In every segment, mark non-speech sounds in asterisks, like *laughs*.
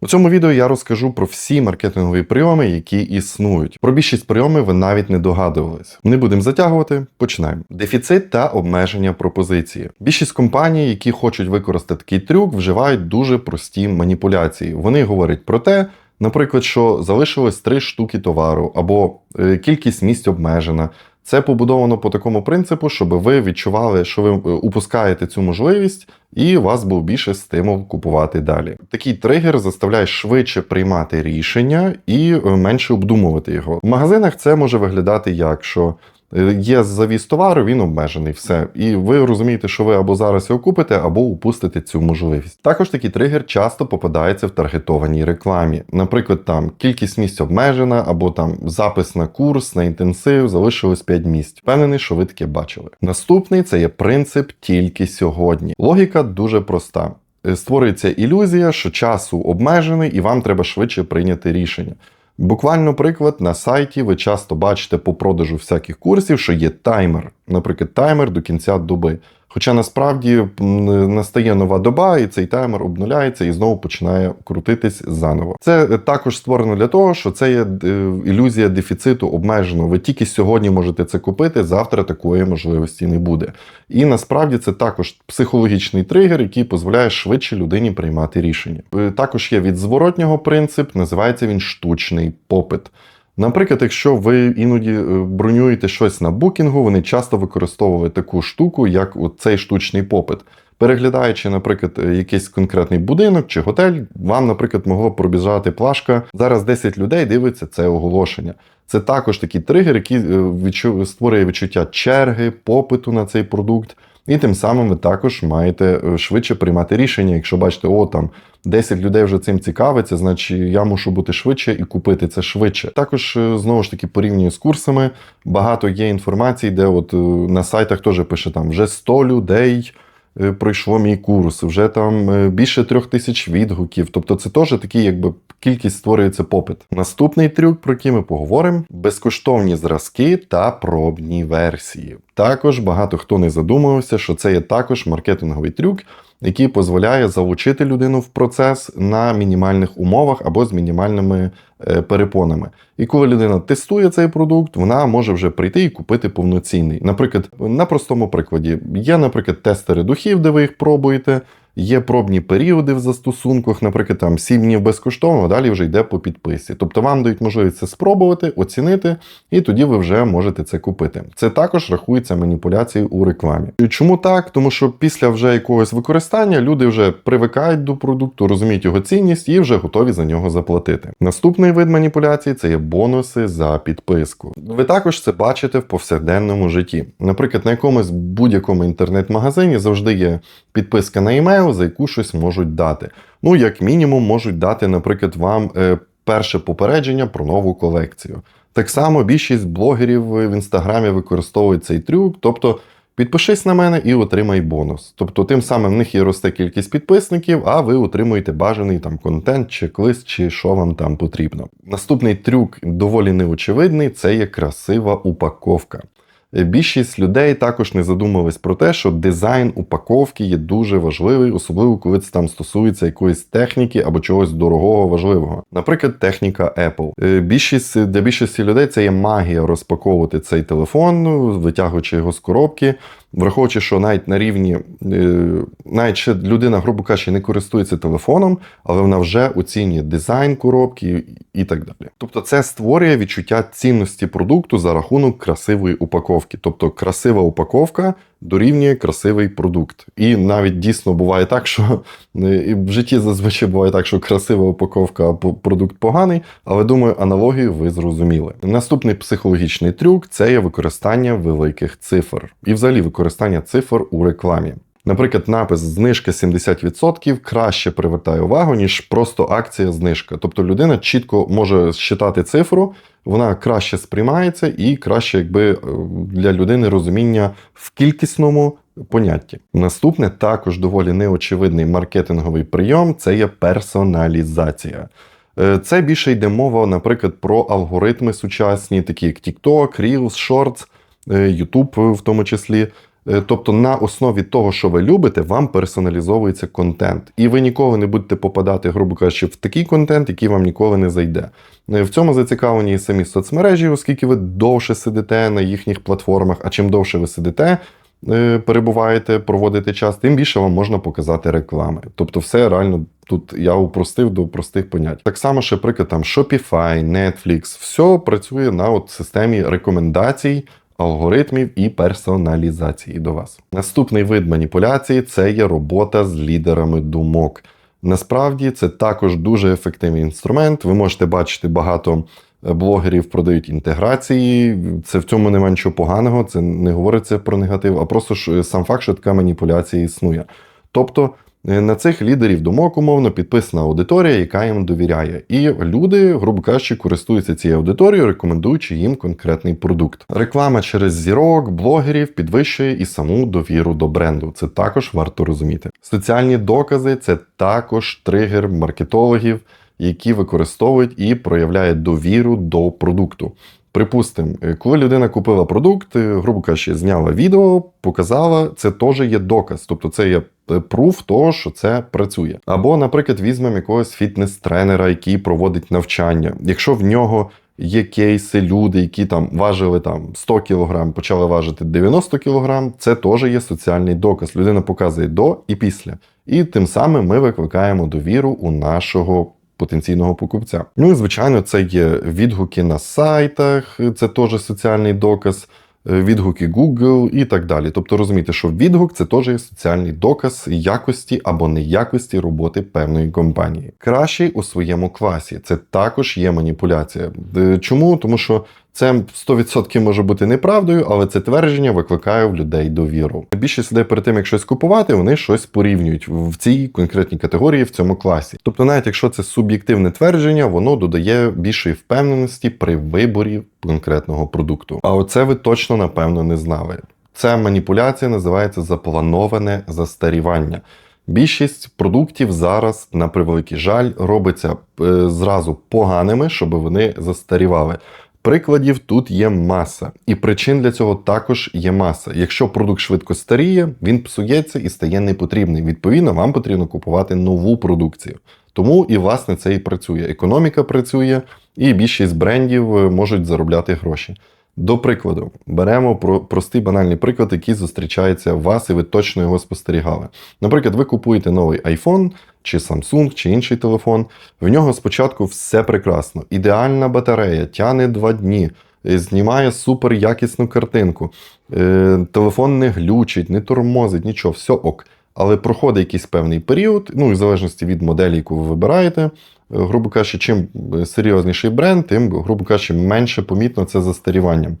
У цьому відео я розкажу про всі маркетингові прийоми, які існують. Про більшість прийомів ви навіть не догадувались. Не будемо затягувати, починаємо. Дефіцит та обмеження пропозиції. Більшість компаній, які хочуть використати такий трюк, вживають дуже прості маніпуляції. Вони говорять про те. Наприклад, що залишилось три штуки товару або е, кількість місць обмежена. Це побудовано по такому принципу, щоб ви відчували, що ви е, упускаєте цю можливість, і у вас був більше стимул купувати далі. Такий тригер заставляє швидше приймати рішення і е, менше обдумувати його. В магазинах це може виглядати як що. Є завіс товару, він обмежений, все. І ви розумієте, що ви або зараз його купите, або упустите цю можливість. Також такий тригер часто попадається в таргетованій рекламі. Наприклад, там кількість місць обмежена, або там запис на курс, на інтенсив, залишилось 5 місць. Впевнений, що ви таке бачили. Наступний це є принцип тільки сьогодні. Логіка дуже проста. Е, Створюється ілюзія, що часу обмежений, і вам треба швидше прийняти рішення. Буквально приклад на сайті ви часто бачите по продажу всяких курсів, що є таймер, наприклад, таймер до кінця доби. Хоча насправді настає нова доба, і цей таймер обнуляється і знову починає крутитись заново. Це е, також створено для того, що це є е, ілюзія дефіциту обмеженого. Ви тільки сьогодні можете це купити, завтра такої можливості не буде. І насправді це також психологічний тригер, який дозволяє швидше людині приймати рішення. Е, Також є від зворотнього принцип, називається він штучний попит. Наприклад, якщо ви іноді е, бронюєте щось на букінгу, вони часто використовують таку штуку, як цей штучний попит. Переглядаючи, наприклад, е, якийсь конкретний будинок чи готель, вам, наприклад, могло пробіжати плашка. Зараз 10 людей дивиться це оголошення. Це також такий тригер, який е, створює відчуття черги, попиту на цей продукт. І тим самим ви також маєте е, швидше приймати рішення. Якщо бачите, о, там 10 людей вже цим цікавиться, значить я мушу бути швидше і купити це швидше. Також е, знову ж таки порівнюю з курсами. Багато є інформації, де от е, на сайтах теж пише там вже 100 людей. Е, Пройшло мій курс, вже там е, більше трьох тисяч відгуків. Тобто це теж такий, якби кількість створюється попит. Наступний трюк, про який ми поговоримо: безкоштовні зразки та пробні версії. Також багато хто не задумувався, що це є також маркетинговий трюк, який дозволяє залучити людину в процес на мінімальних умовах або з мінімальними е, перепонами. І коли людина тестує цей продукт, вона може вже прийти і купити повноцінний. Наприклад, на простому прикладі є, наприклад, тестери духів, де ви їх пробуєте. Є пробні періоди в застосунках, наприклад, там 7 днів безкоштовно, далі вже йде по підписі. Тобто вам дають можливість це спробувати, оцінити, і тоді ви вже можете це купити. Це також рахується маніпуляцією у рекламі. Чому так? Тому що після вже якогось використання люди вже привикають до продукту, розуміють його цінність і вже готові за нього заплатити. Наступний вид маніпуляції це є бонуси за підписку. Ви також це бачите в повсякденному житті. Наприклад, на якомусь будь-якому інтернет-магазині завжди є підписка на імейл, за яку щось можуть дати. Ну, як мінімум, можуть дати, наприклад, вам е, перше попередження про нову колекцію. Так само більшість блогерів в інстаграмі використовують цей трюк, тобто. Підпишись на мене і отримай бонус. Тобто, тим самим в них і росте кількість підписників, а ви отримуєте бажаний там контент, чек-лист чи що вам там потрібно. Наступний трюк доволі неочевидний це є красива упаковка. Е, Більшість людей також не задумувались про те, що дизайн упаковки є дуже важливий, особливо коли це там стосується якоїсь техніки або чогось дорогого важливого. Наприклад, техніка Apple. Е, Більшість для більшості людей це є магія розпаковувати цей телефон, ну, витягуючи його з коробки. Враховуючи, що навіть на рівні, е, навіть ще людина, грубо кажучи, не користується телефоном, але вона вже оцінює дизайн коробки і так далі. Тобто, це створює відчуття цінності продукту за рахунок красивої упаковки. Тобто, красива упаковка дорівнює красивий продукт. І навіть дійсно буває так, що *laughs* е, і в житті зазвичай буває так, що красива упаковка, а продукт поганий, але думаю, аналогію ви зрозуміли. Наступний психологічний трюк це є використання великих цифр і взагалі використання цифр у рекламі. Наприклад, напис знижка 70% краще привертає увагу, ніж просто акція знижка. Тобто людина чітко може считати цифру, вона краще сприймається і краще, якби е, для людини розуміння в кількісному понятті. Наступне також доволі неочевидний маркетинговий прийом це є персоналізація. Е, Це більше йде мова, наприклад, про алгоритми сучасні, такі як TikTok, Reels, Shorts, е, YouTube в тому числі. Е, Тобто на основі того, що ви любите, вам персоналізовується контент. І ви ніколи не будете попадати, грубо кажучи, в такий контент, який вам ніколи не зайде. Е, В цьому зацікавлені і самі соцмережі, оскільки ви довше сидите на їхніх платформах, а чим довше ви сидите, е, перебуваєте, проводите час, тим більше вам можна показати реклами. Тобто, все реально тут я упростив до простих понять. Так само, ще приклад там Shopify, Netflix, все працює на от системі рекомендацій. Алгоритмів і персоналізації до вас. Наступний вид маніпуляції це є робота з лідерами думок. Насправді це також дуже ефективний інструмент. Ви можете бачити багато е, блогерів продають інтеграції. Це в цьому немає нічого поганого, це не говориться про негатив, а просто ж сам факт, що така маніпуляція існує. Тобто е, на цих лідерів думок умовно підписана аудиторія, яка їм довіряє. І люди, грубо кажучи, користуються цією аудиторією, рекомендуючи їм конкретний продукт. Реклама через зірок, блогерів підвищує і саму довіру до бренду. Це також варто розуміти. Соціальні докази це також тригер маркетологів, які використовують і проявляють довіру до продукту. Припустимо, е, коли людина купила продукт, е, грубо кажучи, зняла відео, показала, це теж є доказ. Тобто це є е, пруф того, що це працює. Або, наприклад, візьмемо якогось фітнес-тренера, який проводить навчання. Якщо в нього є кейси, люди, які там важили там 100 кг, почали важити 90 кг, це теж є соціальний доказ. Людина показує до і після. І тим самим ми викликаємо довіру у нашого потенційного покупця. Ну і звичайно, це є відгуки на сайтах, це теж соціальний доказ. Відгуки Google і так далі. Тобто розумієте, що відгук це теж є соціальний доказ якості або неякості роботи певної компанії. Кращий у своєму класі це також є маніпуляція. Е, Чому? Тому що це 100% може бути неправдою, але це твердження викликає в людей довіру. Більшість людей перед тим, як щось купувати, вони щось порівнюють в цій конкретній категорії в цьому класі. Тобто, навіть якщо це суб'єктивне твердження, воно додає більшої впевненості при виборі конкретного продукту. А оце ви точно напевно не знали. Ця маніпуляція називається заплановане застарівання. Більшість продуктів зараз, на превеликий жаль, робиться е, зразу поганими, щоб вони застарівали. Прикладів тут є маса, і причин для цього також є маса. Якщо продукт швидко старіє, він псується і стає непотрібний. Відповідно, вам потрібно купувати нову продукцію. Тому і власне це і працює. Економіка працює, і більшість брендів е, можуть заробляти гроші. До прикладу, беремо про простий банальний приклад, який зустрічається у вас, і ви точно його спостерігали. Наприклад, ви купуєте новий iPhone чи Samsung, чи інший телефон. В нього спочатку все прекрасно. Ідеальна батарея, тяне 2 дні, е, знімає супер якісну картинку. Е, телефон не глючить, не тормозить, нічого, все ок. Але проходить якийсь певний період, ну і в залежності від моделі, яку ви вибираєте. е, Грубо кажучи, чим серйозніший бренд, тим, грубо кажучи, менше помітно це застарівання.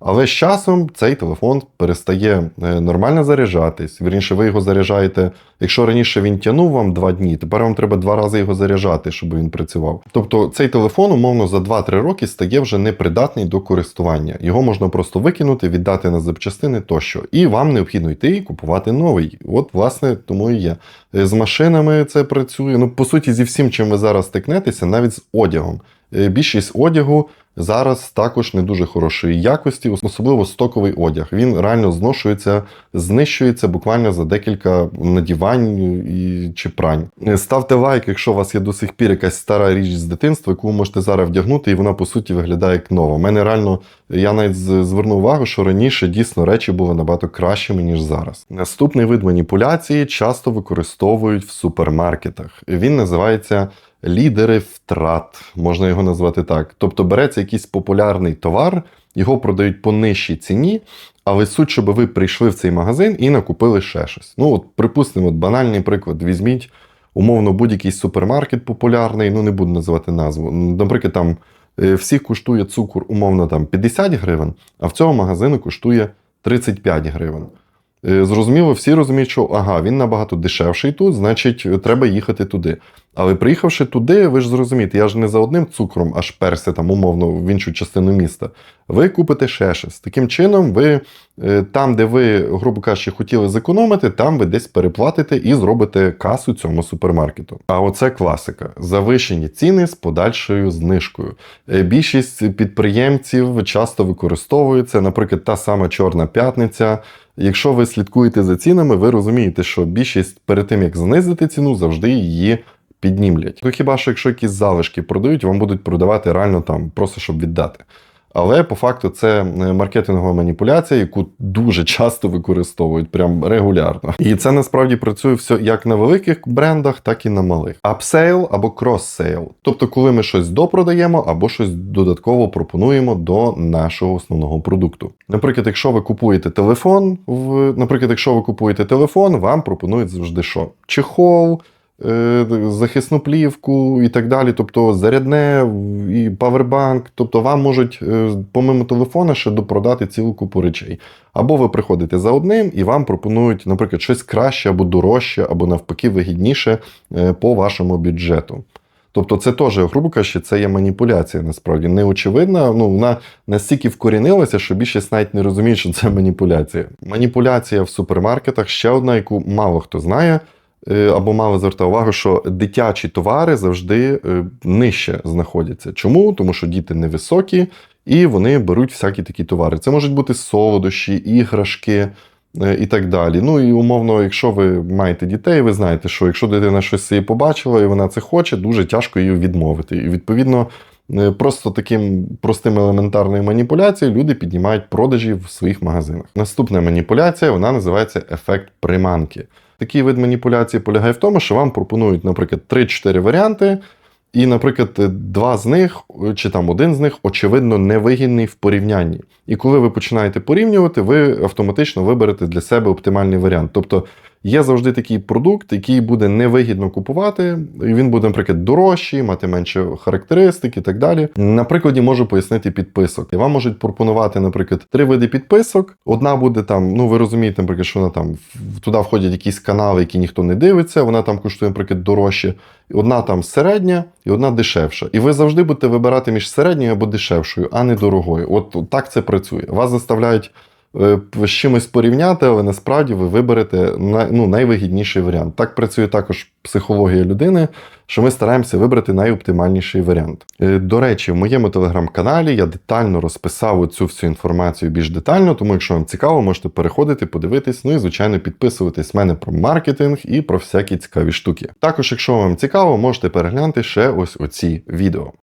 Але з часом цей телефон перестає е, нормально заряджатись. Вірніше, ви його заряджаєте. Якщо раніше він тягнув вам два дні, тепер вам треба два рази його заряджати, щоб він працював. Тобто цей телефон, умовно, за 2-3 роки стає вже непридатний до користування. Його можна просто викинути, віддати на запчастини тощо. І вам необхідно йти і купувати новий. От, власне, тому і є. Е, З машинами це працює. Ну, по суті, зі всім, чим ви зараз стикнетеся, навіть з одягом. Е, Більшість одягу зараз також не дуже хорошої якості, особливо стоковий одяг. Він реально зношується, знищується буквально за декілька надівань і чи прань. Е, Ставте лайк, якщо у вас є до сих пір якась стара річ з дитинства, яку ви можете зараз вдягнути, і вона по суті виглядає як нова. У мене реально я навіть звернув увагу, що раніше дійсно речі були набагато кращими ніж зараз. Наступний вид маніпуляції часто використовують в супермаркетах. Він називається лідери втрат, можна його назвати так. Тобто береться якийсь популярний товар, його продають по нижчій ціні, але суть, щоб ви прийшли в цей магазин і накупили ще щось. Ну, от, припустимо, от банальний приклад, візьміть умовно будь-який супермаркет популярний, ну не буду називати назву. Наприклад, там е, всіх коштує цукор умовно там 50 гривень, а в цього магазину коштує 35 гривень. Е, Зрозуміло, всі розуміють, що ага, він набагато дешевший тут, значить, е, треба їхати туди. Але приїхавши туди, ви ж зрозумієте, я ж не за одним цукром аж перся там умовно в іншу частину міста. Ви купите ще щось. Таким чином, ви е, там, де ви, грубо кажучи, хотіли зекономити, там ви десь переплатите і зробите касу цьому супермаркету. А оце класика: завищені ціни з подальшою знижкою. Більшість підприємців часто використовується, наприклад, та сама Чорна п'ятниця. Якщо ви слідкуєте за цінами, ви розумієте, що більшість перед тим як знизити ціну, завжди її піднімлять. То хіба що якщо якісь залишки продають, вам будуть продавати реально там просто щоб віддати. Але по факту це е, маркетингова маніпуляція, яку дуже часто використовують, прям регулярно. І це насправді працює все як на великих брендах, так і на малих. Апсейл або кросс-сейл. Тобто, коли ми щось допродаємо або щось додатково пропонуємо до нашого основного продукту. Наприклад, якщо ви купуєте телефон, в наприклад, якщо ви купуєте телефон, вам пропонують завжди що? Чехол. Е, Захисну плівку і так далі, тобто зарядне і павербанк. Тобто вам можуть, е, помимо телефона, ще допродати цілу купу речей. Або ви приходите за одним і вам пропонують, наприклад, щось краще або дорожче, або навпаки вигідніше е, по вашому бюджету. Тобто, це теж, грубо кажучи, це є маніпуляція, насправді неочевидна. Ну, вона настільки вкорінилася, що більшість навіть не розуміє, що це маніпуляція. Маніпуляція в супермаркетах ще одна, яку мало хто знає. Е, Або мало звертає увагу, що дитячі товари завжди е, нижче знаходяться. Чому? Тому що діти невисокі і вони беруть всякі такі товари. Це можуть бути солодощі, іграшки е, і так далі. Ну і умовно, якщо ви маєте дітей, ви знаєте, що якщо дитина щось побачила і вона це хоче, дуже тяжко її відмовити. І відповідно. Просто таким простим елементарною маніпуляцією люди піднімають продажі в своїх магазинах. Наступна маніпуляція вона називається ефект приманки. Такий вид маніпуляції полягає в тому, що вам пропонують, наприклад, 3-4 варіанти, і, наприклад, два з них, чи там один з них, очевидно, невигідний в порівнянні. І коли ви починаєте порівнювати, ви автоматично виберете для себе оптимальний варіант. Тобто є завжди такий продукт, який буде невигідно купувати, і він буде, наприклад, дорожчий, мати менше характеристик і так далі. На прикладі можу пояснити підписок. Вам можуть пропонувати, наприклад, три види підписок. Одна буде там, ну ви розумієте, наприклад, що вона там туди входять якісь канали, які ніхто не дивиться. Вона там коштує, наприклад, дорожче. Одна там середня, і одна дешевша. І ви завжди будете вибирати між середньою або дешевшою, а не дорогою. От, от так це працює. Вас заставляють з чимось порівняти, але насправді ви виберете ну, найвигідніший варіант. Так працює також психологія людини, що ми стараємося вибрати найоптимальніший варіант. Е, До речі, в моєму телеграм-каналі я детально розписав цю всю інформацію більш детально, тому якщо вам цікаво, можете переходити, подивитись, ну і звичайно підписуватись в мене про маркетинг і про всякі цікаві штуки. Також, якщо вам цікаво, можете переглянути ще ось оці відео.